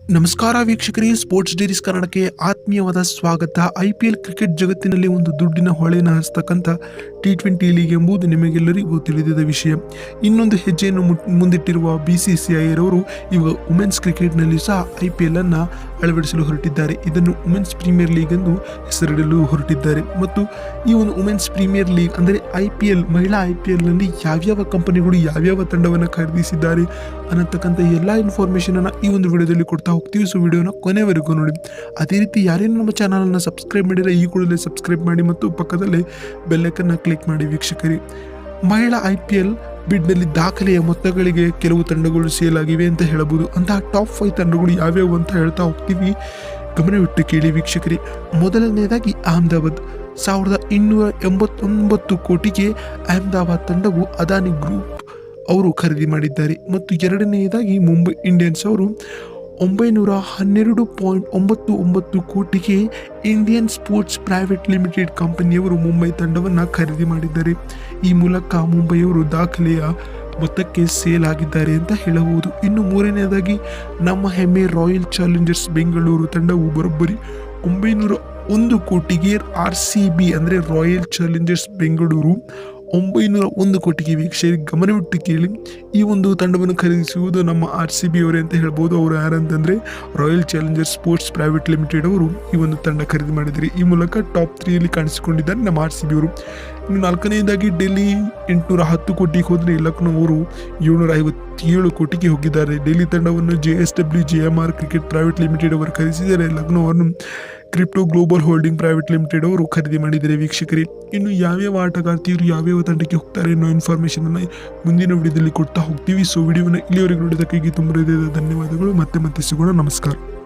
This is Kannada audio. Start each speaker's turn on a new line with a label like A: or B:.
A: ನಮಸ್ಕಾರ ವೀಕ್ಷಕರೇ ಸ್ಪೋರ್ಟ್ಸ್ ಡೇರೀಸ್ ಕನ್ನಡಕ್ಕೆ ಆತ್ಮೀಯವಾದ ಸ್ವಾಗತ. ಐ ಪಿ ಎಲ್ ಕ್ರಿಕೆಟ್ ಜಗತ್ತಿನಲ್ಲಿ ಒಂದು ದುಡ್ಡಿನ ಹೊಳೆನ ಹರಿಸ್ತಕ್ಕಂಥ ಟಿ ಟ್ವೆಂಟಿ ಲೀಗ್ ಎಂಬುದು ನಿಮಗೆಲ್ಲರಿಗೂ ತಿಳಿದಿದ ವಿಷಯ. ಇನ್ನೊಂದು ಹೆಜ್ಜೆಯನ್ನು ಮುಂದಿಟ್ಟಿರುವ ಬಿ ಸಿ ಸಿ ಐ ರವರು ಈಗ ವುಮೆನ್ಸ್ ಕ್ರಿಕೆಟ್ನಲ್ಲಿ ಸಹ ಐ ಪಿ ಎಲ್ ಅನ್ನು ಅಳವಡಿಸಲು ಹೊರಟಿದ್ದಾರೆ. ಇದನ್ನು ವುಮೆನ್ಸ್ ಪ್ರೀಮಿಯರ್ ಲೀಗ್ ಎಂದು ಹೆಸರಿಡಲು ಹೊರಟಿದ್ದಾರೆ. ಮತ್ತು ಈ ಒಂದು ವುಮೆನ್ಸ್ ಪ್ರೀಮಿಯರ್ ಲೀಗ್ ಅಂದರೆ ಐ ಪಿ ಎಲ್ ಮಹಿಳಾ ಐ ಪಿ ಎಲ್ನಲ್ಲಿ ಯಾವ್ಯಾವ ಕಂಪನಿಗಳು ಯಾವ್ಯಾವ ತಂಡವನ್ನು ಖರೀದಿಸಿದ್ದಾರೆ ಅನ್ನತಕ್ಕಂಥ ಎಲ್ಲ ಇನ್ಫಾರ್ಮೇಷನನ್ನು ಈ ಒಂದು ವಿಡಿಯೋದಲ್ಲಿ ಕೊಡ್ತಾ ಹೋಗ್ತೀವಿ. ಸೊ ವಿಡಿಯೋನ ಕೊನೆವರೆಗೂ ನೋಡಿ. ಅದೇ ರೀತಿ ಯಾರೇನು ನಮ್ಮ ಚಾನಲನ್ನು ಸಬ್ಸ್ಕ್ರೈಬ್ ಮಾಡಿದರೆ ಈ ಕೂಡಲೇ ಸಬ್ಸ್ಕ್ರೈಬ್ ಮಾಡಿ ಮತ್ತು ಪಕ್ಕದಲ್ಲೇ ಬೆಲ್ಲೈಕನ್ನು ಕ್ಲಿಕ್ ಮಾಡಿ ವೀಕ್ಷಕರಿ. ಮಹಿಳಾ ಐ ಪಿ ಎಲ್ ಬಿಡ್ನಲ್ಲಿ ದಾಖಲೆಯ ಮೊತ್ತಗಳಿಗೆ ಕೆಲವು ತಂಡಗಳು ಸೇಲಾಗಿವೆ ಅಂತ ಹೇಳಬಹುದು. ಅಂತಹ ಟಾಪ್ ಫೈವ್ ತಂಡಗಳು ಯಾವ್ಯಾವು ಅಂತ ಹೇಳ್ತಾ ಹೋಗ್ತೀವಿ. ಗಮನವಿಟ್ಟು ಕೇಳಿ ವೀಕ್ಷಕರಿ. ಮೊದಲನೆಯದಾಗಿ ಅಹಮದಾಬಾದ್. ಸಾವಿರದ ಇನ್ನೂರ ಎಂಬತ್ತೊಂಬತ್ತು ಕೋಟಿಗೆ ಅಹಮದಾಬಾದ್ ತಂಡವು ಅದಾನಿ ಗ್ರೂಪ್ ಅವರು ಖರೀದಿ ಮಾಡಿದ್ದಾರೆ. ಮತ್ತು ಎರಡನೆಯದಾಗಿ ಮುಂಬೈ ಇಂಡಿಯನ್ಸ್ ಅವರು ಒಂಬೈನೂರ ಹನ್ನೆರಡು ಪಾಯಿಂಟ್ ಒಂಬತ್ತು ಒಂಬತ್ತು ಕೋಟಿಗೆ ಇಂಡಿಯನ್ ಸ್ಪೋರ್ಟ್ಸ್ ಪ್ರೈವೇಟ್ ಲಿಮಿಟೆಡ್ ಕಂಪನಿಯವರು ಮುಂಬೈ ತಂಡವನ್ನು ಖರೀದಿ ಮಾಡಿದ್ದಾರೆ. ಈ ಮೂಲಕ ಮುಂಬೈಯವರು ದಾಖಲೆಯ ಮೊತ್ತಕ್ಕೆ ಸೇಲ್ ಆಗಿದ್ದಾರೆ ಅಂತ ಹೇಳಬಹುದು. ಇನ್ನು ಮೂರನೆಯದಾಗಿ ನಮ್ಮ ಹೆಮ್ಮೆ ರಾಯಲ್ ಚಾಲೆಂಜರ್ಸ್ ಬೆಂಗಳೂರು ತಂಡವು ಬರೋಬ್ಬರಿ ಒಂಬೈನೂರ ಒಂದು ಕೋಟಿಗೆ ಆರ್ ಸಿ ಬಿ ಅಂದರೆ ರಾಯಲ್ ಚಾಲೆಂಜರ್ಸ್ ಬೆಂಗಳೂರು ಒಂಬೈನೂರ ಒಂದು ಕೋಟಿಗೆ ವೀಕ್ಷೆಯಲ್ಲಿ ಗಮನವಿಟ್ಟು ಕೇಳಿ ಈ ಒಂದು ತಂಡವನ್ನು ಖರೀದಿಸುವುದು ನಮ್ಮ ಆರ್ ಸಿ ಬಿ ಅವರೇ ಅಂತ ಹೇಳ್ಬೋದು. ಅವರು ಯಾರಂತಂದರೆ royal challengers sports private limited ಅವರು ಈ ಒಂದು ತಂಡ ಖರೀದಿ ಮಾಡಿದ್ದಾರೆ. ಈ ಮೂಲಕ ಟಾಪ್ ತ್ರೀಯಲ್ಲಿ ಕಾಣಿಸಿಕೊಂಡಿದ್ದಾರೆ ನಮ್ಮ ಆರ್ ಸಿ ಬಿ ಅವರು. ಇನ್ನು ನಾಲ್ಕನೇದಾಗಿ ಡೆಲ್ಲಿ ಎಂಟುನೂರ ಹತ್ತು ಕೋಟಿಗೆ ಹೋದರೆ ಲಕ್ನೋ ಅವರು ಏಳ್ನೂರ ಐವತ್ತೇಳು ಕೋಟಿಗೆ ಹೋಗಿದ್ದಾರೆ. ಡೆಲ್ಲಿ ತಂಡವನ್ನು J S W J M R cricket private limited ಅವರು ಖರೀದಿಸಿದ್ದಾರೆ ಲಕ್ನೋ ಅವರನ್ನು crypto global holding private limited ಅವರು ಖರೀದಿ ಮಾಡಿದ್ದಾರೆ ವೀಕ್ಷಕರೇ, ಇನ್ನು ಯಾವ್ಯಾವ ಆಟಗಾರ್ತಿಯರು ಯಾವ್ಯಾವ ತಂಡಕ್ಕೆ ಹೋಗ್ತಾರೆ ಅನ್ನೋ ಇನ್ಫಾರ್ಮೇಷನ್ ಅನ್ನ ಮುಂದಿನ ವಿಡಿಯೋದಲ್ಲಿ ಕೊಡ್ತಾ ಹೋಗ್ತೀವಿ. ಸೊ ವಿಡಿಯೋನ ಇಲ್ಲಿವರೆಗೆ ನೋಡಿದ್ದಕ್ಕಾಗಿ ತುಂಬ ಧನ್ಯವಾದಗಳು. ಮತ್ತೆ ಮತ್ತೆ ಸಿಗೋಣ. ನಮಸ್ಕಾರ.